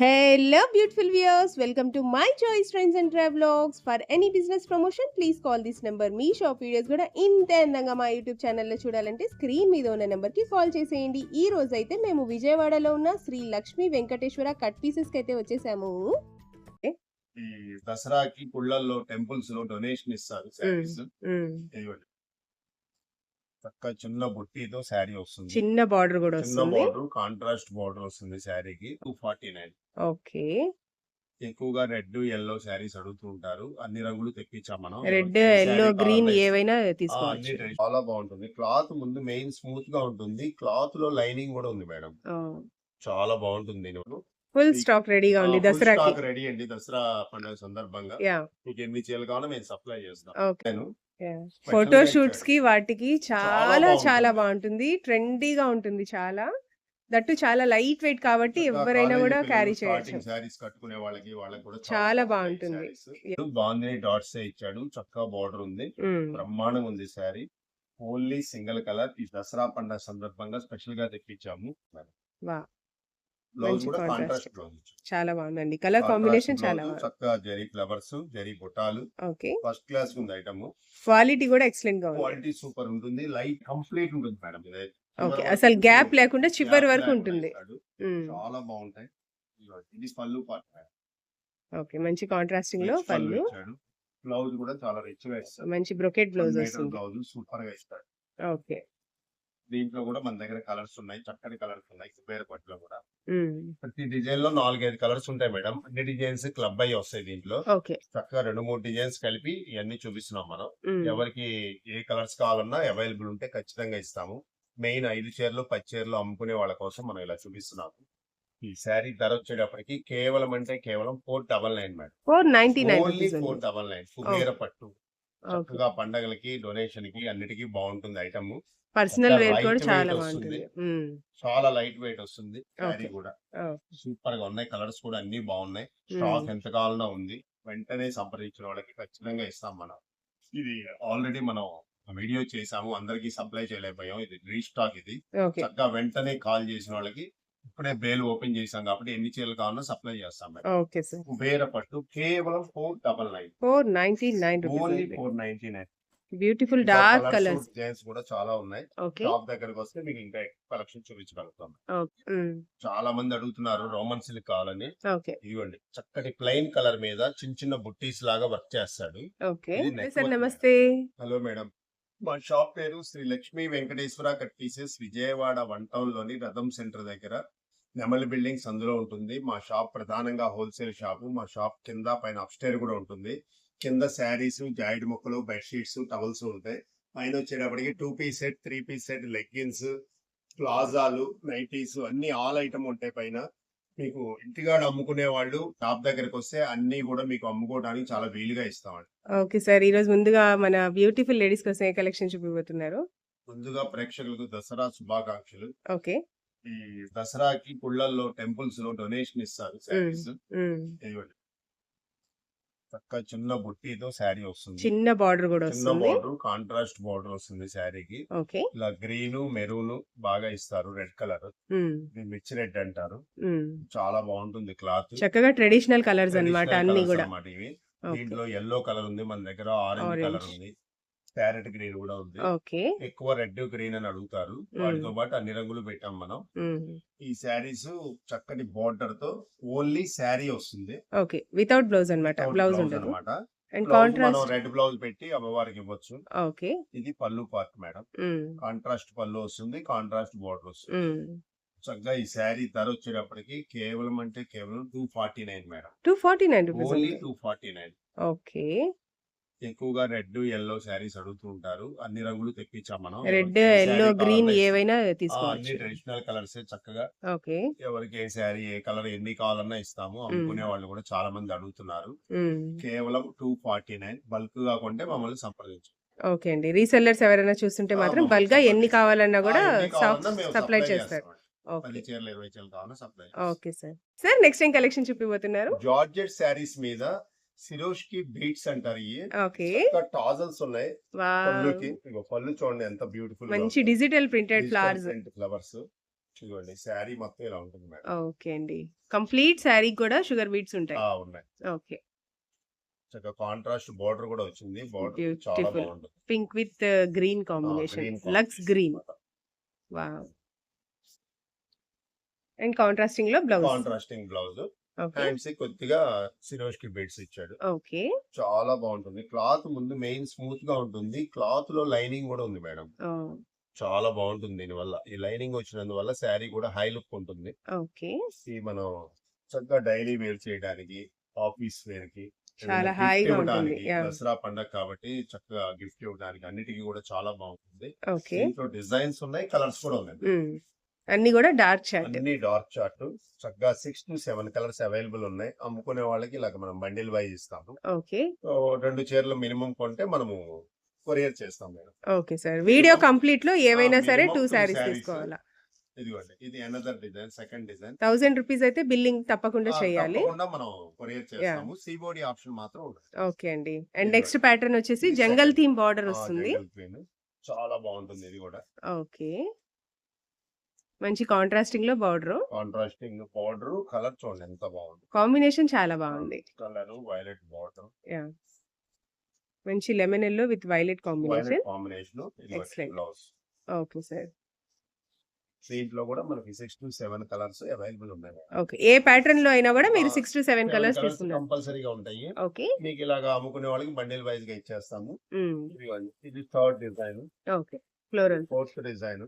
Hello, beautiful viewers. Welcome to my choice trends and travelogs. For any business promotion, please call this number. మీ shop videos కూడా ఇంత అందంగా మా YouTube ఛానల్లో చూడాలంటే స్క్రీన్ మీద ఉన్న నెంబర్కి కాల్ చేసేయండి ఈ రోజు అయితే మేము విజయవాడలో ఉన్న శ్రీ లక్ష్మీ వెంకటేశ్వర కట్ పీసెస్కి అయితే వచ్చేసాము దసరాకి పుళ్ళల్లో టెంపుల్స్లో డొనేషన్ ఇస్తారు శారీస్ ఇవ్వండి చక్క చిన్న బుట్టితో శారీ వస్తుంది. చిన్న బార్డర్ కూడా చిన్న వస్తుంది. బార్డర్ కాంట్రాస్ట్ బార్డర్ వస్తుంది శారీకి. Two forty nine okay. ఎక్కువగా రెడ్ ఎల్లో శారీస్ అడుగుతూ ఉంటారు. అన్ని రంగులు తెప్పించాం మనం. రెడ్ ఎల్లో గ్రీన్ ఏవైనా ఆ, అన్ని తీసుకోవచ్చు types. చాలా బాగుంటుంది. క్లాత్ ముందు మెయిన్ స్మూత్గా ఉంటుంది. క్లాత్లో లైనింగ్ కూడా ఉంది మేడం. చాలా బాగుంటుంది దీని ఫుల్ స్టాక్ రెడీగా ఉంది. దసరాకి. రెడీ అండి. దసరా పండుగ సందర్భంగా. యా మీకు ఎన్ని చీరలు కావాలో మేము సప్లై చేస్తాం. ఓకే నేను ఫోటో షూట్స్కి వాటికి చాలా. చాలా బాగుంటుంది. ట్రెండీగా ఉంటుంది చాలా. దట్టు చాలా లైట్ వెయిట్ కాబట్టి ఎవరైనా కూడా క్యారీ చేయొచ్చు. సారీస్ కట్టుకునే వాళ్ళకి వాళ్ళకి కూడా చాలా బాగుంటుంది. బాగుంది డాట్స్ ఇచ్చాడు. చక్కగా బార్డర్ ఉంది. ఉమ్, బ్రహ్మాండంగా ఉంది శారీ ఓన్లీ సింగిల్ కలర్ ఈ దసరా పండుగ సందర్భంగా స్పెషల్గా తెప్పించాము. వా. బ్లౌజ్ కూడా. Contrast blouse. చాలా బాగుందండి. కలర్ కాంబినేషన్ చాలా చక్కగా జరీ ఫ్లవర్స్ జరీ బుట్టాలు ఓకే. ఫస్ట్ క్లాస్ ఉంది ఐటమ్ క్వాలిటీ కూడా ఎక్సలెంట్గా ఉంది. క్వాలిటీ సూపర్ ఉంటుంది. లైట్ కంప్లీట్ ఉంటుంది మేడం ఓకే అసలు గ్యాప్ లేకుండా చివరి వరకు ఉంటుంది. ఉమ్, చాలా బాగుంటాయి. ఇది పళ్ళు పార్ట్ మేడం. ఓకే మంచి కాంట్రాస్టింగ్లో పళ్ళు బ్లౌజ్ కూడా చాలా రిచ్గా ఇస్తాడు మంచి బ్రొకెట్ బ్లౌజ్ వస్తుంది. బ్లౌజ్ సూపర్గా ఇస్తాడు ఓకే దీంట్లో కూడా మన దగ్గర కలర్స్ ఉన్నాయి చక్కటి కలర్స్ ఉన్నాయి కుబేర పట్టులో కూడా. ప్రతి డిజైన్లో నాలుగైదు కలర్స్ ఉంటాయి మేడం. అన్ని డిజైన్స్ క్లబ్ అయ్యి వస్తాయి దీంట్లో. చక్కగా రెండు మూడు డిజైన్స్ కలిపి ఇవన్నీ చూపిస్తున్నాం మనం. ఎవరికి ఏ కలర్స్ కావాలన్నా అవైలబుల్ ఉంటే ఖచ్చితంగా ఇస్తాము. మెయిన్ ఐదు చీరలు పది చీరలు అమ్ముకునే వాళ్ళ కోసం మనం ఇలా చూపిస్తున్నాము. ఈ శారీ ధర వచ్చేటప్పటికి కేవలం అంటే కేవలం four double nine madam. Four ninety nine four double nine Kubera పట్టు. చక్కగా పండగలకి డొనేషన్కి అన్నిటికీ బాగుంటుంది ఐటమ్. పర్సనల్ వేర్ కూడా చాలా బాగుంటుంది. చాలా లైట్ వెయిట్ వస్తుంది శారీ. కూడా. సూపర్గా ఉన్నాయి. కలర్స్ కూడా అన్ని బాగున్నాయి. స్టాక్ ఎంత కావాలన్నా ఉంది. వెంటనే సంప్రదించిన వాళ్ళకి ఖచ్చితంగా ఇస్తాం మనం. ఇది ఆల్రెడీ మనం వీడియో చేసాము. అందరికి సప్లై చేయలేకపోయాం. ఇది రీస్టాక్ ఇది. చక్కగా వెంటనే కాల్ చేసిన వాళ్ళకి ఇప్పుడే బేల్ ఓపెన్ చేసాం కాబట్టి ఎన్ని చీరలు కావాలన్నా సప్లై చేస్తాం ఓకే సార్. కుబేర పట్టు కేవలం four double nine. Four ninety nine only four ninety nine. Beautiful dark colours designs కూడా చాలా ఉన్నాయి. షాప్ దగ్గరకు వస్తే మీకు ఇంకా కలెక్షన్ చూపించగలుగుతాం. చాలా మంది అడుగుతున్నారు రోమన్ సిల్క్ కావాలని. ఓకే. ఇదిగోండి చక్కటి ప్లెయిన్ కలర్ మీద చిన్న చిన్న బుట్టీస్ లాగా వర్క్ చేస్తాడు. నమస్తే. Hello madam. మా షాప్ పేరు Shri Lakshmi Venkateswara cut pieces Vijayawada one టౌన్లోని Ratham centre దగ్గర. నెమలి బిల్డింగ్స్ అందులో ఉంటుంది. మా షాప్ ప్రధానంగా హోల్సేల్ షాపు. మా షాప్ కింద పైన అప్స్టైర్ కూడా ఉంటుంది. కింద శారీస్ జాయిడ్ ముక్కలు బెడ్షీట్స్ టవల్స్ ఉంటాయి. పైన వచ్చేటప్పటికి two piece set three piece set leggings ప్లాజాలు nighties అన్ని ఆల్ ఐటమ్ ఉంటాయి పైన. మీకు ఇంటిగాడు అమ్ముకునే వాళ్ళు షాప్ దగ్గరకు వస్తే అన్ని కూడా మీకు అమ్ముకోవడానికి చాలా వీలుగా ఇస్తామండి. ఓకే సార్ ఈ రోజు ముందుగా మన బ్యూటిఫుల్ లేడీస్ కోసం ఏ కలెక్షన్ చూపిపోతున్నారు ముందుగా ప్రేక్షకులకు దసరా శుభాకాంక్షలు. ఓకే. ఈ దసరాకి పుళ్ళల్లో టెంపుల్స్లో డొనేషన్ ఇస్తారు శారీస్. ఇవ్వండి చక్క చిన్న బుట్టితో శారీ వస్తుంది. చిన్న బార్డర్ కూడా చిన్న బార్డర్ కాంట్రాస్ట్ బార్డర్ వస్తుంది శారీకి. ఓకే. ఇలా గ్రీన్ మెరూన్ బాగా ఇస్తారు రెడ్ కలర్. మిర్చి రెడ్ అంటారు. చాలా బాగుంటుంది క్లాత్. చక్కగా ట్రెడిషనల్ కలర్స్ అన్నమాట అన్ని కూడా. దీంట్లో ఎల్లో కలర్ ఉంది మన దగ్గర ఆరెంజ్. కలర్ ఉంది. ప్యారెట్ గ్రీన్ కూడా ఉంది. ఓకే. ఎక్కువ రెడ్ గ్రీన్ అని అడుగుతారు. వాటితో పాటు అన్ని రంగులు పెట్టాం మనం. ఈ శారీస్ చక్కటి బార్డర్తో ఓన్లీ శారీ వస్తుంది. ఓకే. వితౌట్ బ్లౌజ్ అన్నమాట. బ్లౌజ్ అనమాట మనం రెడ్ బ్లౌజ్ పెట్టి అమ్మవారికి ఇవ్వచ్చు. ఓకే. ఇది పళ్ళు పార్ట్ మేడం కాంట్రాస్ట్ పళ్ళు వస్తుంది కాంట్రాస్ట్ బార్డర్ వస్తుంది. చక్కగా ఈ శారీ ధర వచ్చేటప్పటికి కేవలం అంటే కేవలం two forty nine madam two forty nine only two forty nine okay. ఎక్కువగా రెడ్ ఎల్లో శారీస్ అడుగుతూ ఉంటారు. అన్ని రంగులు తెప్పించాం మనం. రెడ్ ఎల్లో గ్రీన్ ఏవైనా తీసుకోవచ్చు. ట్రెడిషనల్ కలర్స్ చక్కగా ఓకే. ఎవరికి ఏ శారీ ఏ కలర్ ఎన్ని కావాలన్నా ఇస్తాము. అమ్ముకునే వాళ్ళు కూడా చాలా మంది అడుగుతున్నారు. కేవలం టూ ఫార్టీ నైన్ బల్క్గా కొంటే మమ్మల్ని సంప్రదించు ఓకే అండి. రీసెల్లర్స్ ఎవరైనా చూస్తుంటే మాత్రం బల్క్గా ఎన్ని. కావాలన్నా కూడా సప్లై చేస్తారు. ఓకే. సార్. సార్ నెక్స్ట్ ఏం కలెక్షన్ చూపిపోతున్నారు జార్జెట్ శారీస్ మీద సిరోష్కి బీట్స్ అంటారు. ఇవి ఓకే. టాజల్స్ ఉన్నాయి. పళ్ళుకి ఇగో పళ్ళు చూడండి ఎంత బ్యూటిఫుల్ మంచి డిజిటల్ ప్రింటెడ్ ఫ్లవర్స్. ఫ్లవర్స్. చూడండి శారీ మొత్తం ఇలా ఉంటుంది మేడం. ఓకే అండి. కంప్లీట్ శారీ కూడా షుగర్ బీట్స్ ఉంటాయి. ఆ, ఉన్నాయి. ఓకే. చక్కగా కాంట్రాస్ట్ బార్డర్ కూడా వచ్చింది. బార్డర్ చాలా. బాగుంటుంది. Pink with green combination. Lux green. Wow. And కాంట్రాస్టింగ్లో బ్లౌజ్. Contrasting blouse. హ్యాండ్స్ కొద్దిగా సిరోష్కి బీడ్స్ ఇచ్చాడు. ఓకే. చాలా బాగుంటుంది. క్లాత్ ముందు మెయిన్ స్మూత్గా ఉంటుంది. క్లాత్లో లైనింగ్ కూడా ఉంది మేడం. చాలా బాగుంటుంది దీనివల్ల. ఈ లైనింగ్ వచ్చినందువల్ల శారీ కూడా హై లుక్ ఉంటుంది. ఓకే. ఈ మనం చక్కగా డైలీ వేర్ చేయడానికి ఆఫీస్ వేర్కి చాలా హాయిగా ఉంటుంది. దసరా పండగ కాబట్టి చక్కగా గిఫ్ట్ ఇవ్వడానికి అన్నిటికీ కూడా చాలా బాగుంటుంది. దీంట్లో డిజైన్స్ ఉన్నాయి కలర్స్ కూడా ఉన్నాయి. అన్ని కూడా డార్క్ చాట్. అన్ని డార్క్ చార్ట్ చక్కగా six to seven colours available ఉన్నాయి. అమ్ముకునే వాళ్ళకి ఇలాగ మనం బండిల్ వైజ్ ఇస్తాము. ఓకే. రెండు చీరలు మినిమం కొంటే మనము కొరియర్ చేస్తాం మేడం. Okay sir. వీడియో కంప్లీట్లో ఏవైనా సరే టూ sarees. తీసుకోవాలా. ఇదిగోండి. ఇది another design second design thousand rupees అయితే బిల్లింగ్ తప్పకుండా చేయాలి. తప్పకుండా మనం కొరియర్ చేస్తాము. సీబోడి ఆప్షన్ మాత్రం ఓకే అండి. అండ్. నెక్స్ట్ ప్యాటర్న్ వచ్చేసి జంగల్. థీమ్ బార్డర్ వస్తుంది. చాలా బాగుంటుంది ఇది కూడా. ఓకే. మంచి కాంట్రాస్టింగ్లో బార్డర్ కాంట్రాస్టింగ్ పౌడర్ కలర్ చూడండి ఎంత బాగుంది కాంబినేషన్ చాలా బాగుంది కలర్ వైలెట్ బార్డర్ యా మంచి lemon yellow with violet combination combination. Blouse okay sir దీంట్లో కూడా మనకి six to seven colours available ఉన్నాయి ఓకే ఏ ప్యాటర్న్లో అయినా కూడా మీరు సిక్స్ టు సెవెన్ కలర్స్ తీసుకున్నారు. కంపల్సరీగా ఉంటాయి. ఓకే మీకు ఇలాగా అమ్ముకునే వాళ్ళకి బండిల్ వైజ్గా ఇచ్చేస్తాము. ఇదిగోండి. ఇది third design okay floral fourth design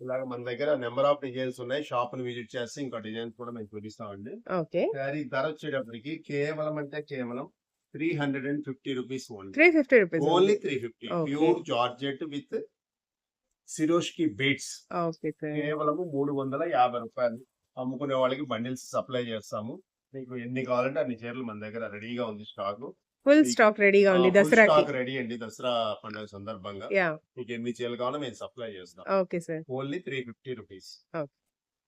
ఇలాగ మన దగ్గర నెంబర్ ఆఫ్ డిజైన్స్ ఉన్నాయి. షాప్ని విజిట్ చేస్తే ఇంకా డిజైన్స్ కూడా మేము చూపిస్తామండి. ఓకే. శారీ ధర వచ్చేటప్పటికి కేవలం అంటే కేవలం three hundred and fifty rupees only. Three fifty rupees only. Three fifty. Pure georgette with Swarovski beads. Okay sir. కేవలం మూడు వందల యాభై రూపాయలు. అమ్ముకునే వాళ్ళకి బండిల్స్ సప్లై చేస్తాము. మీకు ఎన్ని కావాలంటే అన్ని చీరలు మన దగ్గర రెడీగా ఉంది స్టాక్. ఫుల్ స్టాక్ రెడీగా ఉంది దసరాకి. స్టాక్ రెడీ అండి దసరా పండుగ సందర్భంగా. యా. మీకు ఎన్ని చీరలు కావాలో మేము సప్లై చేస్తాం. Okay sir. Only three fifty rupees.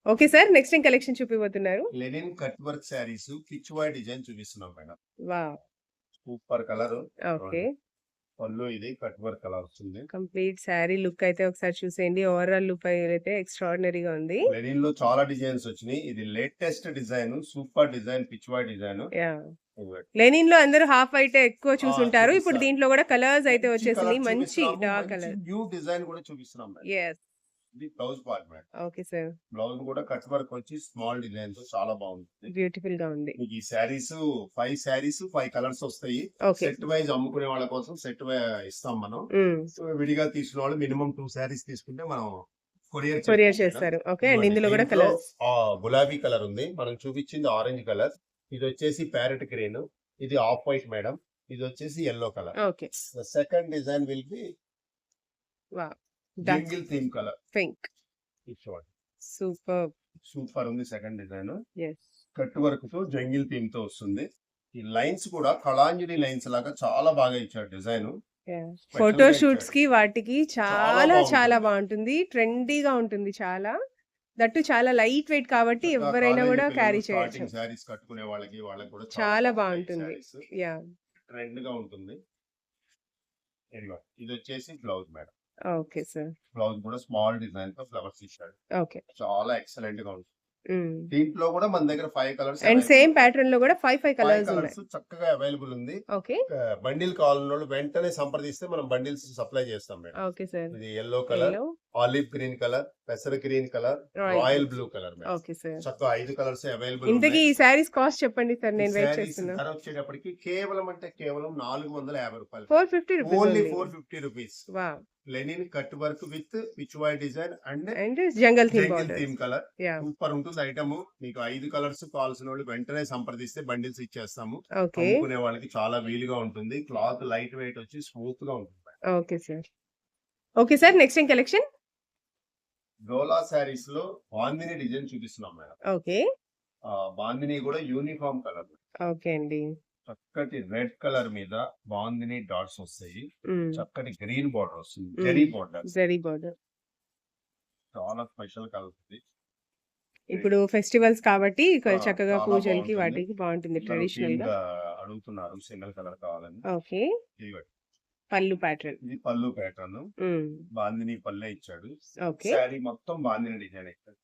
Okay. Sir next ఏం collection చూపిపోతున్నారు linen cut work saris pichwai design చూపిస్తున్నాం madam. Wow super colour. Okay. పళ్ళు ఇది కట్ వర్క్ కలర్ వస్తుంది. కంప్లీట్ శారీ లుక్ అయితే ఒకసారి చూసేయండి. ఓవరాల్ లుక్ అయితే ఎక్స్ట్రాడినరీగా ఉంది. లెనిన్లో చాలా డిజైన్స్ వచ్చినాయి. ఇది latest design super design pichwai design. Yeah. లెనిన్లో అందరూ హాఫ్ వైట్ ఎక్కువ చూసుంటారు. ఇప్పుడు. దీంట్లో కూడా కలర్స్ అయితే వచ్చేసింది. మంచి డార్క్ కలర్. న్యూ డిజైన్ కూడా చూపిస్తున్నాం ఎస్ ఇది blouse part okay sir. Blouse కూడా కట్ వర్క్ వచ్చి స్మాల్ డిజైన్తో చాలా బాగుంటుంది బ్యూటిఫుల్గా ఉంది. మీకు ఈ saris five saris five colours వస్తాయి. సెట్ వైజ్ అమ్ముకునే వాళ్ళ కోసం సెట్ ఇస్తాం మనం. సో విడిగా తీసుకున్న వాళ్ళు మినిమం టూ శారీస్ తీసుకుంటే మనం కొరియర్ కొరియర్ చేస్తారు. ఓకే. అండ్ ఇందులో కూడా కలర్స్. గులాబీ కలర్ ఉంది. మనం చూపించింది ఆరెంజ్ కలర్. ఇది వచ్చేసి ప్యారెట్ గ్రీన్. ఇది ఆఫ్ వైట్ మేడం. ఇది వచ్చేసి yellow colour. Okay. The second design will be jingle theme colour. Pink. Super. Super ఉంది సెకండ్ డిజైన్. కట్ వర్క్తో జంగిల్ థీమ్తో వస్తుంది. ఈ లైన్స్ కూడా కళాంజలి లైన్స్ లాగా చాలా బాగా ఇచ్చాడు డిజైన్. Photo shoots. కి వాటికి చాలా. చాలా బాగుంటుంది. ట్రెండీగా ఉంటుంది చాలా. దట్టు చాలా లైట్ వెయిట్ కాబట్టి ఎవరైనా కూడా క్యారీ చేయొచ్చు. శారీస్ కట్టుకునే వాళ్ళకి వాళ్ళకి కూడా చాలా బాగుంటుంది. యా ట్రెండ్గా ఉంటుంది. ఇది వచ్చేసి blouse madam. Okay sir. Blouse కూడా స్మాల్ డిజైన్తో ఫ్లవర్స్ ఇచ్చాడు ఓకే. చాలా ఎక్సలెంట్గా ఉంటుంది దీంట్లో కూడా మన దగ్గర ఫైవ్ కలర్స్ అండ్ సేమ్ ప్యాటర్న్లో కూడా ఫైవ్ ఫైవ్ కలర్స్ చక్కగా అవైలబుల్ ఉంది. ఓకే. బండిల్ కావాలన్న వాళ్ళు వెంటనే సంప్రదిస్తే మనం బండిల్స్ సప్లై చేస్తాం మేడం. Okay sir. ఇది yellow colour olive green colour పెసర green colour royal blue colour okay sir చక్కగా ఐదు కలర్స్ అవైలబుల్ ఇంతకీ ఈ శారీస్ కాస్ట్ చెప్పండి సార్ నేను వెయిట్ చేస్తున్నా. వచ్చేటప్పటికి కేవలం అంటే కేవలం నాలుగు వందల యాభై రూపాయలు. Four fifty only four fifty rupees wow linen cut work with pichwai design and and jungle theme colour super ఉంటుంది ఐటమ్ మీకు ఐదు కలర్స్ కావాల్సిన వాళ్ళు వెంటనే సంప్రదిస్తే బండిల్స్ ఇచ్చేస్తాము. అమ్ముకునే వాళ్ళకి చాలా వీలుగా ఉంటుంది. క్లాత్ లైట్ వెయిట్ వచ్చి స్మూత్గా ఉంటుంది. Okay sir okay sir next collection డోలా శారీస్లో బాందిని డిజైన్ చూపిస్తున్నాం మేడం. ఓకే. బాందిని కూడా యూనిఫామ్ కలర్ ఓకే అండి. చక్కటి రెడ్ కలర్ మీద బాందిని డాట్స్ వస్తాయి. చక్కటి గ్రీన్ బార్డర్ వస్తుంది. జెరీ బార్డర్ జరీ బార్డర్ చాలా స్పెషల్ కలర్ ఇప్పుడు ఫెస్టివల్స్ కాబట్టి చక్కగా పూజలకి. వాటికి బాగుంటుంది ట్రెడిషనల్గా. అడుగుతున్నారు సింగిల్ కలర్ కావాలని. ఓకే. పళ్ళు ప్యాటర్న్. ఇది పళ్ళు ప్యాటర్న్. బాందిని పల్లె ఇచ్చాడు. శారీ మొత్తం బాందిని డిజైన్ ఇచ్చాడు.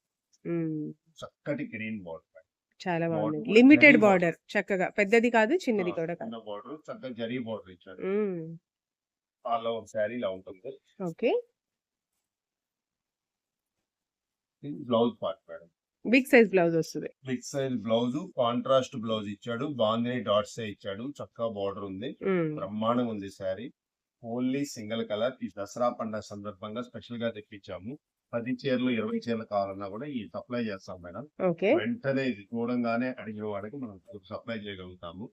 చక్కటి గ్రీన్ బార్డర్ చాలా బాగుంది. లిమిటెడ్. బార్డర్ చక్కగా. పెద్దది కాదు చిన్నది కూడా కాదు. బార్డర్ చక్కగా జరీ బార్డర్ ఇచ్చాడు. ఆల్ ఓవర్ శారీ ఇలా ఉంటుంది. Okay. Blouse part madam. Big size blouse వస్తుంది. Big size blouse contrast blouse ఇచ్చాడు. బాందిని డాట్స్ ఇచ్చాడు. చక్కగా బార్డర్ ఉంది. బ్రహ్మాండంగా ఉంది శారీ. Only single colour. ఈ దసరా పండుగ సందర్భంగా స్పెషల్గా తెప్పించాము. పది చీరలు ఇరవై చీరలు కావాలన్నా కూడా ఈ సప్లై చేస్తాం మేడం. వెంటనే ఇది చూడంగానే అడిగిన వాడికి మనం సప్లై చేయగలుగుతాము.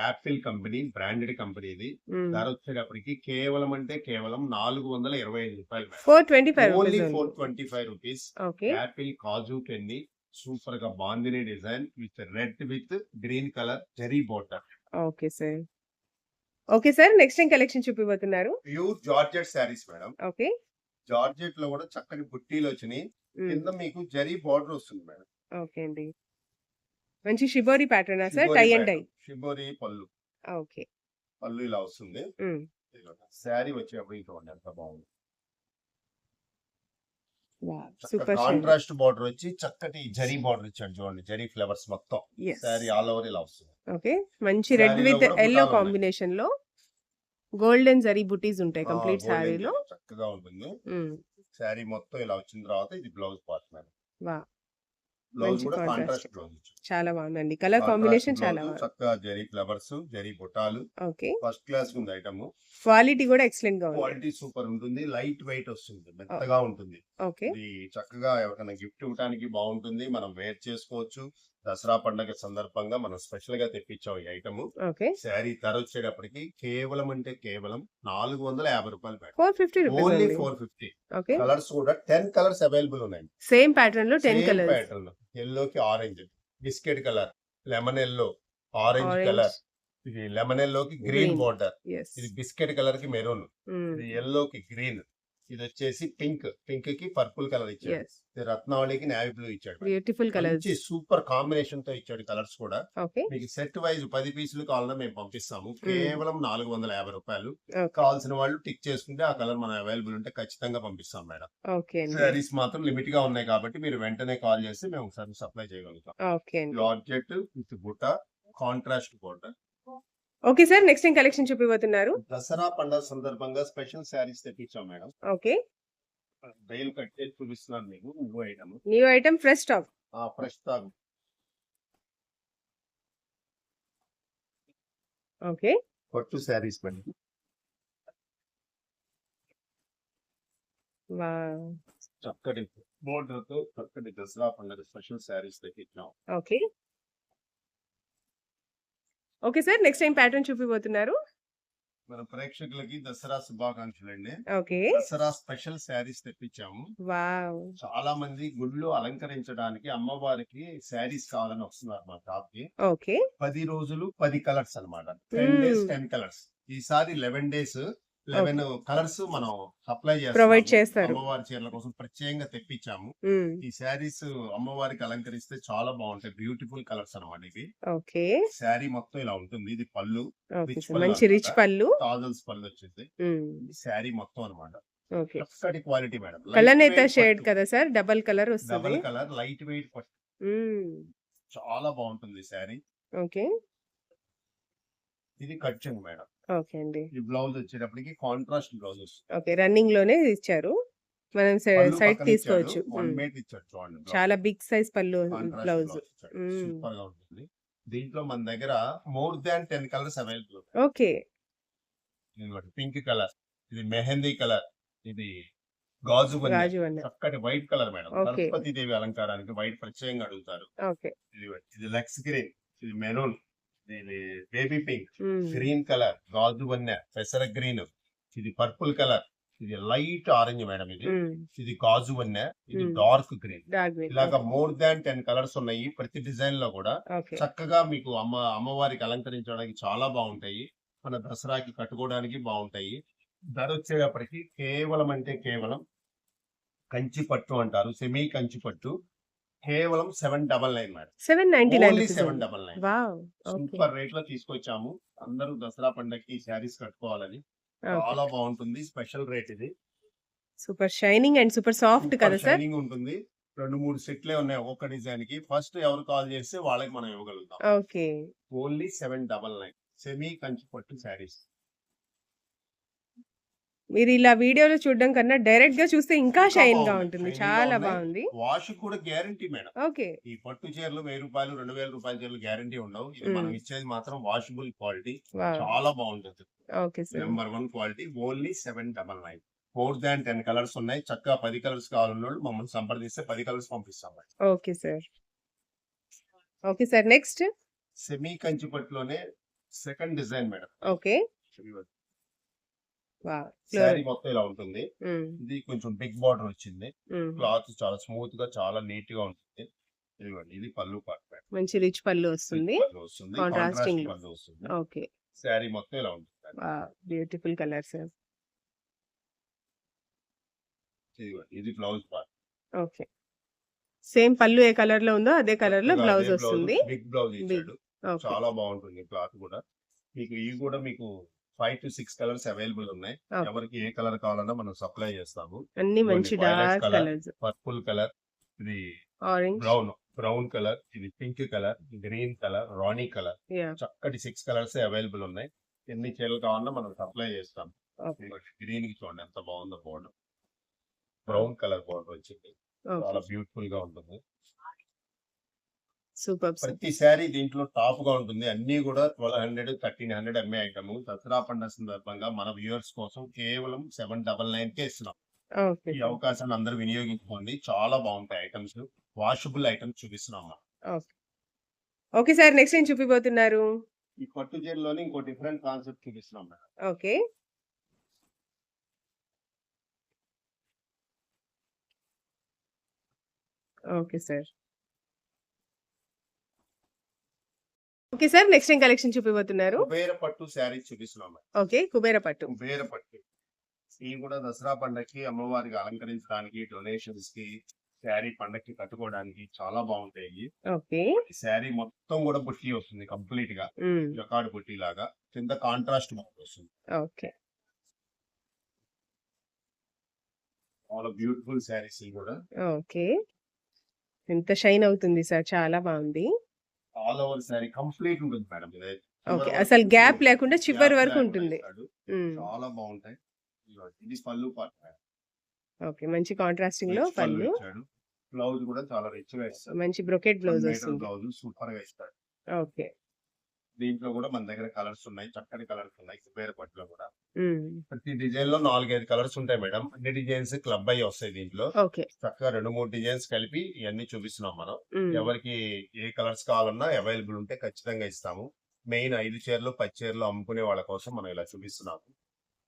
యాపిల్ కంపెనీ బ్రాండెడ్ కంపెనీ ఇది. ధర వచ్చేటప్పటికి కేవలం అంటే కేవలం నాలుగు వందల ఇరవై ఐదు రూపాయలు four twenty five only four twenty five rupees. Apple కాజు కెన్ని సూపర్గా bandhani design with red with green colour zari border okay sir. Okay sir next time collection చూపిపోతున్నారు pure georgette saris madam. Okay. జార్జెట్లో కూడా చక్కని బుట్టీలు వచ్చినాయి. కింద మీకు జరీ బార్డర్ వస్తుంది madam. Okay అండి. మంచి shibori pattern sir? Tie and dye? Shibori pallu. Okay. Pallu ఇలా వస్తుంది. శారీ వచ్చేటప్పుడు చూడండి ఎంత బాగుంది. సూపర్ కాంట్రాస్ట్ బార్డర్ వచ్చి చక్కటి జరీ బార్డర్ ఇచ్చాడు చూడండి జరీ ఫ్లవర్స్ మొత్తం. శారీ ఆల్ ఓవర్ ఇలా వస్తుంది. ఓకే. మంచి రెడ్ విత్ ఎల్లో. కాంబినేషన్లో గోల్డెన్ జరీ బుటీస్ ఉంటాయి కంప్లీట్ జరీ చక్కగా ఉంటుంది. శారీ మొత్తం ఇలా వచ్చిన తర్వాత ఇది blouse part madam. Wow. Blouse మంచి కూడా contrast. కాంట్రాస్ట్. బ్లౌజ్ ఇచ్చాడు చాలా బాగుందండి. కలర్ కాంబినేషన్ చాలా బాగుంది. చక్కగా జరీ ఫ్లవర్స్ జరీ బుటాలు. ఓకే. ఫస్ట్ క్లాస్ ఉంది ఐటమ్. క్వాలిటీ కూడా ఎక్సలెంట్గా ఉంది. క్వాలిటీ సూపర్ ఉంటుంది. లైట్ వెయిట్ వస్తుంది. మెత్తగా ఉంటుంది. ఓకే. ఇది చక్కగా ఎవరికైనా గిఫ్ట్ ఇవ్వడానికి బాగుంటుంది. మనం వేర్ చేసుకోవచ్చు. దసరా పండగ సందర్భంగా మనం స్పెషల్గా తెప్పించాం ఈ ఐటమ్ శారీ ధర వచ్చేటప్పటికి కేవలం అంటే కేవలం నాలుగు వందల యాభై రూపాయలు four fifty only four fifty colours కూడా టెన్ కలర్స్ అవైలబుల్ ఉన్నాయి సేమ్ ప్యాటర్న్లో టెన్ కలర్స్ ప్యాటర్న్ ఎల్లోకి orange biscuit colour lemon yellow orange colour ఇది లెమన్ ఎల్లోకి గ్రీన్. బోర్డర్ ఇది బిస్కెట్ కలర్కి మెరూన్ ఇది ఎల్లోకి గ్రీన్ ఇది వచ్చేసి పింక్. పింక్కి పర్పుల్ కలర్ ఇచ్చాడు. రత్నావళికి నేవీ బ్లూ ఇచ్చాడు. బ్యూటిఫుల్ కలర్స్ మంచి సూపర్ కాంబినేషన్తో ఇచ్చాడు కలర్స్ కూడా. మీకు సెట్ వైజ్ పది పీసులు కావాలన్నా మేము పంపిస్తాము. కేవలం నాలుగు వందల యాభై రూపాయలు. కావాల్సిన వాళ్ళు టిక్ చేసుకుంటే ఆ కలర్ మనం అవైలబుల్ ఉంటే ఖచ్చితంగా పంపిస్తాం మేడం. శారీస్ మాత్రం లిమిట్గా ఉన్నాయి కాబట్టి మీరు వెంటనే కాల్ చేస్తే మేము ఒకసారి సప్లై చేయగలుగుతాం. జార్జెట్ విత్ బుట్ట contrast border okay sir next time collection చూపిపోతున్నారు Dasara పండుగ సందర్భంగా స్పెషల్ శారీస్ తెప్పించాం మేడం. ఓకే. రైలు కట్టే చూపిస్తున్నాను మీకు ఇంకో item new item fresh stock ఆ ఫ్రెష్ తాగు ఓకే. పట్టు శారీస్ మేడం చక్కటి బోర్డర్తో చక్కటి దసరా పండుగ special saris తెప్పించాం. Okay. Okay sir next time pattern చూపిపోతున్నారు మన ప్రేక్షకులకి దసరా శుభాకాంక్షలు అండి ఓకే. దసరా స్పెషల్ శారీస్ తెప్పించాము. వావ్. చాలా మంది గుళ్ళు అలంకరించడానికి అమ్మవారికి శారీస్ కావాలని వస్తున్నారు మా షాప్కి ఓకే. పది రోజులు పది కలర్స్ అన్నమాట. టెన్. Days ten colours. ఈసారి లెవెన్ డేస్ లెవెన్ కలర్స్ మనం సప్లై ప్రొవైడ్ చేస్తారు. అమ్మవారి చీరల కోసం ప్రత్యేకంగా తెప్పించాము. ఈ శారీస్ అమ్మవారికి అలంకరిస్తే చాలా బాగుంటాయి. బ్యూటిఫుల్ కలర్స్ అన్నమాట ఇవి. ఓకే. శారీ మొత్తం ఇలా ఉంటుంది. ఇది పళ్ళు మంచి రిచ్. పళ్ళు. టాజల్స్ పళ్ళు వచ్చింది. శారీ మొత్తం అన్నమాట. ఓకే చక్కటి క్వాలిటీ మేడం. కలనేత షేడ్ కదా సార్? డబల్ కలర్ వస్తుంది. డబల్ కలర్ లైట్ వెయిట్ పట్టు. చాలా బాగుంటుంది శారీ. ఓకే. ఇది కట్చింగ్ మేడం. ఓకే అండి. ఈ బ్లౌజ్ వచ్చేటప్పటికి కాంట్రాస్ట్ బ్లౌజ్ వస్తుంది. ఓకే. రన్నింగ్లోనే ఇచ్చారు. మనం సైడ్ తీసుకోవచ్చు. చాలా బిగ్ సైజ్ పళ్ళు బ్లౌజ్. సూపర్గా ఉంటుంది. దీంట్లో మన దగ్గర more than ten colours available okay. Pink colour ఇది మెహందీ కలర్ ఇది గాజు చక్కటి white colour madam. Saraswati Devi అలంకారానికి వైట్ ప్రత్యేకంగా అడుగుతారు. ఇది లెక్స్ గ్రీన్ ఇది maroon baby pink. Green colour గాజు వన్నె పెసర గ్రీన్ ఇది పర్పుల్ కలర్ ఇది లైట్ ఆరెంజ్ మేడం ఇది. మ్మ్. ఇది గాజు వన్నె ఇది Hmm. డార్క్ గ్రీన్ ఇలాగ మోర్ దాన్ టెన్ కలర్స్ ఉన్నాయి. ప్రతి డిజైన్లో కూడా చక్కగా మీకు అమ్మ అమ్మవారికి అలంకరించడానికి చాలా బాగుంటాయి. మన దసరాకి కట్టుకోవడానికి బాగుంటాయి. ధర వచ్చేటప్పటికి కేవలం అంటే కేవలం కంచి పట్టు అంటారు. సెమీ కంచి పట్టు కేవలం seven double nine madam. Seven ninety nine only seven double nine. Super రేట్లో తీసుకొచ్చాము. అందరూ దసరా పండగకి శారీస్ కట్టుకోవాలని. చాలా బాగుంటుంది. స్పెషల్ రేట్ ఇది. Super shining and super soft కదా సార్? షైనింగ్ ఉంటుంది. రెండు మూడు సెట్లే ఉన్నాయి ఒక్కొక్క డిజైన్కి ఫస్ట్ ఎవరు కాల్ చేస్తే వాళ్ళకి మనం ఇవ్వగలుగుతాం. Okay. Only seven double nine. Semi Kanchi పట్టు శారీస్. మీరు ఇలా వీడియోలో చూడడం కన్నా డైరెక్ట్గా చూస్తే ఇంకా షైన్గా. ఉంటుంది. చాలా. బాగుంది. వాష్ కూడా గ్యారంటీ మేడం. ఓకే. ఈ పట్టు చీరలు వెయ్యి రూపాయలు రెండు వేల రూపాయల చీరలు గ్యారంటీ ఉండవు. మనం ఇచ్చేది మాత్రం వాషబుల్ క్వాలిటీ. చాలా బాగుంటుంది. Okay sir. Number one quality only seven double nine. Four than ten colours ఉన్నాయి. చక్కగా పది కలర్స్ కావాలన్నోళ్ళు మమ్మల్ని సంప్రదిస్తే పది కలర్స్ పంపిస్తాం okay sir. Okay sir next. Semi Kanchi పట్టులోనే second design madam. Okay. Sari మొత్తం ఇలా ఉంటుంది. ఇది కొంచెం బిగ్ బార్డర్ వచ్చింది. క్లాత్ చాలా స్మూత్గా చాలా నీట్గా ఉంటుంది. ఇదిగోండి ఇది పళ్ళు పార్ట్. మంచి రిచ్ పళ్ళు వస్తుంది. పళ్ళు వస్తుంది. Contrasting కాంట్రాస్ట్లో. పళ్ళు వస్తుంది. ఓకే. శారీ మొత్తం ఇలా ఉంటుంది. Beautiful colour sir. ఇదిగోండి ఇది blouse part. Okay. Same pallu ఏ కలర్లో ఉందో అదే కలర్లో బ్లౌజ్ వస్తుంది. బిగ్ బ్లౌజ్ చాలా బాగుంటుంది క్లాత్ కూడా. మీకు ఇవి కూడా మీకు five to six colours available ఉన్నాయి. ఎవరికి ఏ కలర్ కావాలన్నా మనం సప్లై చేస్తాము. అన్ని మంచి డార్క్. కలర్స్. పర్పుల్ కలర్ ఇది ఆరెంజ్ బ్రౌన్ బ్రౌన్ కలర్ ఇది pink colour green colour rani colour చక్కటి సిక్స్ కలర్స్ అవైలబుల్ ఉన్నాయి. ఎన్ని చీరలు కావాలన్నా మనం సప్లై చేస్తాం. గ్రీన్కి చూడండి ఎంత బాగుందో బోర్డర్ బ్రౌన్ కలర్ బోర్డర్ వచ్చింది. చాలా బ్యూటిఫుల్గా ఉంటుంది. సూపర్ ప్రతి శారీ దీంట్లో టాప్గా ఉంటుంది. అన్ని కూడా twelve hundred thirteen hundred MA item. Dasara పండుగ సందర్భంగా మన వ్యూవర్స్ కోసం కేవలం సెవెన్ డబల్ నైన్ కే ఇస్తున్నాం. ఓకే. ఈ అవకాశాన్ని అందరూ వినియోగించుకోండి. చాలా బాగుంటాయి ఐటమ్స్. వాషబుల్ ఐటమ్స్ చూపిస్తున్నాం. ఓకే. సార్ నెక్స్ట్ ఏం చూపిపోతున్నారు ఈ పట్టు చీరలోని ఇంకో డిఫరెంట్ కాన్సెప్ట్ చూపిస్తున్నాం okay. Okay sir. Okay sir next ఏం కలెక్షన్ చూపిపోతున్నారు కుబేర పట్టు శారీ చూపిస్తున్నాం ఓకే కుబేర పట్టు. కుబేర పట్టు. ఇవి కూడా దసరా పండగకి అమ్మవారికి అలంకరించడానికి డొనేషన్స్కి శారీ పండగకి కట్టుకోవడానికి చాలా బాగుంటాయి. ఓకే. శారీ మొత్తం కూడా బుట్టి వస్తుంది కంప్లీట్గా. జకాడ్ బుట్టి లాగా. కింద కాంట్రాస్ట్ బాగుంది వస్తుంది. ఓకే. చాలా బ్యూటిఫుల్ శారీస్ కూడా. ఓకే. ఎంత షైన్ అవుతుంది సార్ చాలా బాగుంది. ఆల్ ఓవర్ శారీ కంప్లీట్ ఉంటుంది మేడం. ఓకే. చివరి అసలు వరకు గ్యాప్ లేకుండా చివరి వరకు ఉంటుంది. చాలా బాగుంటాయి. ఇది పళ్ళు. ఓకే. మంచి కాంట్రాస్టింగ్లో పళ్ళు బ్లౌజ్ కూడా చాలా రిచ్గా ఇస్తాడు. మంచి బ్రొకెట్ బ్లౌజ్ వస్తుంది. బ్లౌజ్ సూపర్గా ఇస్తాడు. ఓకే. దీంట్లో కూడా మన దగ్గర కలర్స్ ఉన్నాయి. చక్కటి కలర్స్ ఉన్నాయి. కుబేర పట్టులో కూడా. ప్రతి డిజైన్లో నాలుగైదు కలర్స్ ఉంటాయి మేడం. అన్ని డిజైన్స్ క్లబ్ అయ్యి వస్తాయి దీంట్లో. చక్కగా రెండు మూడు డిజైన్స్ కలిపి ఇవన్నీ చూపిస్తున్నాం మనం. ఎవరికి ఏ కలర్స్ కావాలన్నా అవైలబుల్ ఉంటే ఖచ్చితంగా ఇస్తాము. మెయిన్ ఐదు చీరలు పది చీరలు అమ్ముకునే వాళ్ళ కోసం మనం ఇలా చూపిస్తున్నాము.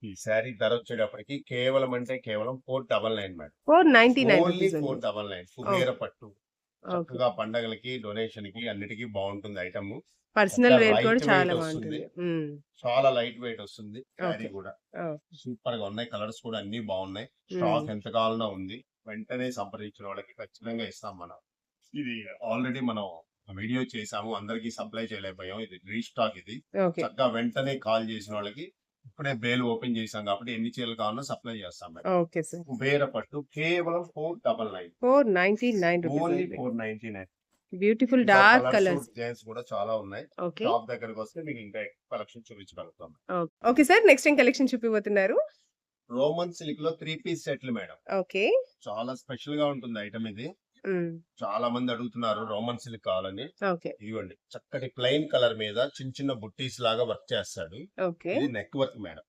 ఈ శారీ ధర వచ్చేటప్పటికి కేవలం అంటే కేవలం four double nine madam. Only four double nine Kubera పట్టు. చక్కగా పండగలకి డొనేషన్కి అన్నిటికీ బాగుంటుంది ఐటమ్ పర్సనల్ వేర్ కూడా చాలా బాగుంటుంది. చాలా లైట్ వెయిట్ వస్తుంది శారీ. కూడా. సూపర్గా ఉన్నాయి. కలర్స్ కూడా అన్ని బాగున్నాయి. స్టాక్ ఎంత కావాలన్నా ఉంది. వెంటనే సంప్రదించిన వాళ్ళకి ఖచ్చితంగా ఇస్తాం మనం. ఇది ఆల్రెడీ మనం వీడియో చేసాము అందరికి సప్లై చేయలేకపోయాం. ఇది రీస్టాక్ ఇది. చక్కగా వెంటనే కాల్ చేసిన వాళ్ళకి ఇప్పుడే బేల్ ఓపెన్ చేసాం కాబట్టి ఎన్ని చీరలు కావాలన్నా సప్లై చేస్తాం మేడం కుబేర పట్టు కేవలం four double nine. Four ninety nine only four ninety nine. Beautiful dark colours designs కూడా చాలా ఉన్నాయి. షాప్ దగ్గరకు వస్తే మీకు ఇంకా కలెక్షన్ చూపించగలుగుతాం. ఓకే సార్ నెక్స్ట్ ఏం కలెక్షన్ చూపిపోతున్నారు రోమన్ సిల్క్లో త్రీ పీస్ సెట్లు మేడం ఓకే చాలా స్పెషల్గా ఉంటుంది ఐటమ్ ఇది. ఉమ్, చాలా మంది అడుగుతున్నారు రోమన్ సిల్క్ కావాలని. ఓకే ఇదిగోండి చక్కటి ప్లెయిన్ కలర్ మీద చిన్న చిన్న బుట్టీస్ లాగా వర్క్ చేస్తాడు. ఇది నెక్ వర్క్ మేడం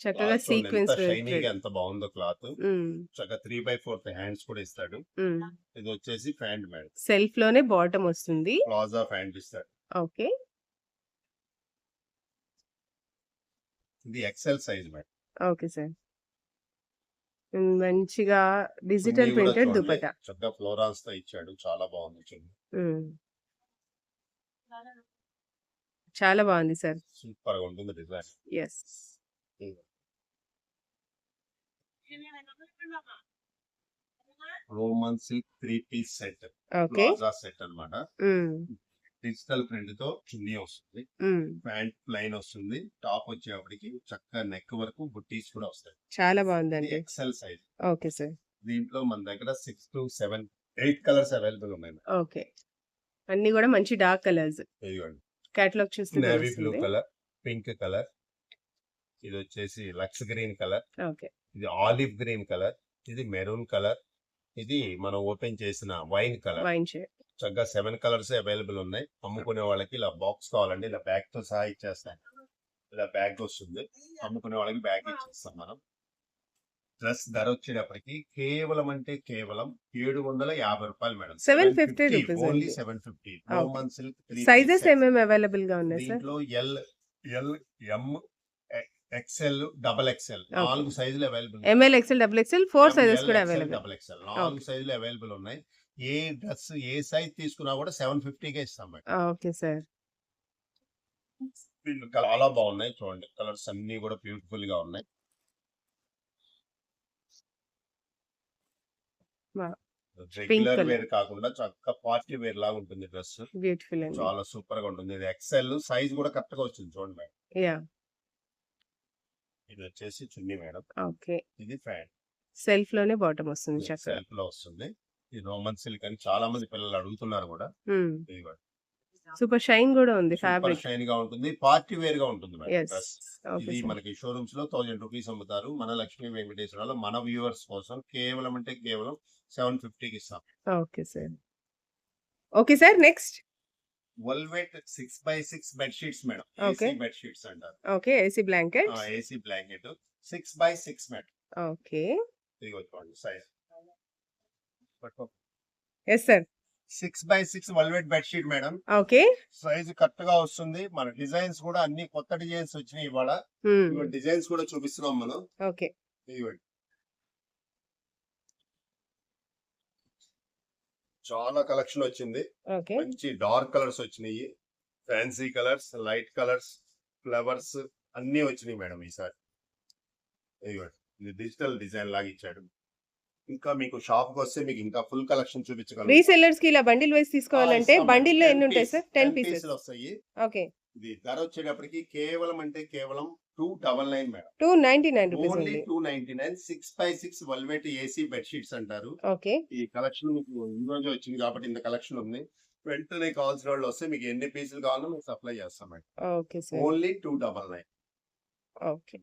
చక్కగా సీక్వెన్స్ షైనింగ్ ఎంత బాగుందో క్లాత్. చక్కగా త్రీ బై ఫోర్త్ హ్యాండ్స్ కూడా ఇస్తాడు. ఇది వచ్చేసి ప్యాంట్ మేడం సెల్ఫ్లోనే బాటమ్ వస్తుంది. ప్లాజా ప్యాంట్ ఇస్తాడు. ఓకే. ఇది XL size madam okay sir. మంచిగా డిజిటల్ ప్రింటెడ్ దుపట్టా. చక్కగా ఫ్లోరాన్స్తో ఇచ్చాడు. చాలా బాగుంది చూడండి. చాలా బాగుంది సార్. సూపర్గా ఉంటుంది design. Yes roman silk three piece set palazzo set అన్నమాట. ఉమ్, డిజిటల్ ప్రింట్తో చున్నీ వస్తుంది. ప్యాంట్ ప్లైన్ వస్తుంది. టాప్ వచ్చేప్పటికి చక్కగా నెక్ వరకు బుట్టీస్ కూడా వస్తాయి. చాలా బాగుందండి. ఎక్సెల్ సైజ్ ఓకే సార్ దీంట్లో మన దగ్గర six to seven eight colours available ఉన్నాయి ఓకే అన్ని కూడా మంచి డార్క్ కలర్స్ ఇదిగోండి. కేటలాగ్ చూస్తే navy blue. Colour pink colour ఇది వచ్చేసి లక్స్ గ్రీన్ కలర్ ఓకే ఇది ఆలివ్ గ్రీన్ కలర్ ఇది మెరూన్ కలర్ ఇది మనం ఓపెన్ చేసిన వైన్ కలర్. Wine shade. చక్కగా సెవెన్ కలర్స్ అవైలబుల్ ఉన్నాయి. అమ్ముకునే వాళ్ళకి ఇలా బాక్స్ కావాలండి ఇలా బ్యాగ్తో సహా ఇచ్చేస్తాం ఇలా బ్యాగ్ వస్తుంది. అమ్ముకునే వాళ్ళకి బ్యాగ్ ఇచ్చేస్తాం మనం. డ్రెస్ ధర వచ్చేటప్పటికి కేవలం అంటే కేవలం ఏడు వందల యాభై రూపాయలు madam. 750 rupees only. Seven fifty. Sizes ఏమేమి అవైలబుల్గా ఉన్నాయి దీంట్లో L L M XL double XL Okay. నాలుగు సైజులు available M L XL double XL four sizes కూడా అవైలబుల్ డబల్ ఎక్స్ఎల్ నాలుగు సైజులు అవైలబుల్ ఉన్నాయి. ఏ డ్రెస్ ఏ సైజ్ తీసుకున్నా కూడా సెవెన్ కే ఇస్తాం ఓకే సార్ చాలా బాగున్నాయి చూడండి. కలర్స్ అన్ని కూడా బ్యూటిఫుల్గా ఉన్నాయి. రెగ్యులర్. వేర్ కాకుండా చక్కగా పార్టీ వేర్ లాగా ఉంటుంది డ్రెస్. బ్యూటిఫుల్ చాలా సూపర్గా ఉంటుంది. ఇది ఎక్సెల్ సైజ్ కూడా కరెక్ట్గా వచ్చింది చూడండి మేడం. ఇది వచ్చేసి చున్నీ మేడం. ఓకే. ఇది ఫ్యాంట్ సెల్ఫ్లోనే బాటమ్ వస్తుంది సెల్ఫ్లో వస్తుంది. ఇది రోమన్ సిల్క్ అని చాలా మంది పిల్లలు అడుగుతున్నారు కూడా. సూపర్ షైన్ కూడా ఉంది ఫ్యాబ్రిక్. షైన్గా ఉంటుంది పార్టీ వేర్గా ఉంటుంది ఇది మనకి షోరూమ్స్లో థౌసండ్ రూపీస్ అమ్ముతారు. మన లక్ష్మీ వెంకటేశ్వరలో మన వ్యూవర్స్ కోసం కేవలం అంటే కేవలం సెవెన్ ఫిఫ్టీకి ఇస్తాం. Okay sir. Okay sir next. Velvet six by six bed sheets madam. Okay. Bed sheets అంటారు. Okay AC blanket. AC blanket. Six by six madam. Okay. Size. Yes sir six by six velvet bed sheet madam. Okay. Size కరెక్ట్గా వస్తుంది. మన designs కూడా అన్ని కొత్త designs వచ్చినాయి ఇవాళ. Designs కూడా చూపిస్తున్నాం మనం. ఓకే. ఇదిగోండి. చాలా కలెక్షన్ వచ్చింది. మంచి డార్క్ కలర్స్ వచ్చినాయి. Fancy colours light colours flowers అన్ని వచ్చినాయి మేడం ఈసారి. ఇది డిజిటల్ డిజైన్ లాగా ఇచ్చాడు. ఇంకా మీకు షాప్కి వస్తే మీకు ఇంకా ఫుల్ కలెక్షన్ చూపించగలను రీసెల్లర్స్కి ఇలా బండిల్ వైస్ తీసుకోవాలంటే బండిల్లో. ఎన్ని ఉంటాయి 10 సార్ టెన్ 10 పీసెస్ వస్తాయి. ఓకే. ఇది ధర వచ్చేటప్పటికి కేవలం అంటే కేవలం two double nine madam. Two ninety nine rupees only ఉంది two ninety nine six by six velvet AC bed sheets అంటారు. ఓకే. ఈ కలెక్షన్ మీకు ఈ రోజు వచ్చింది కాబట్టి ఇంత కలెక్షన్ ఉంది. వెంటనే కావాల్సిన వాళ్ళు వస్తే మీకు ఎన్ని పీసులు కావాలో మేము సప్లై చేస్తాం madam. Okay sir. Only two double nine. Okay.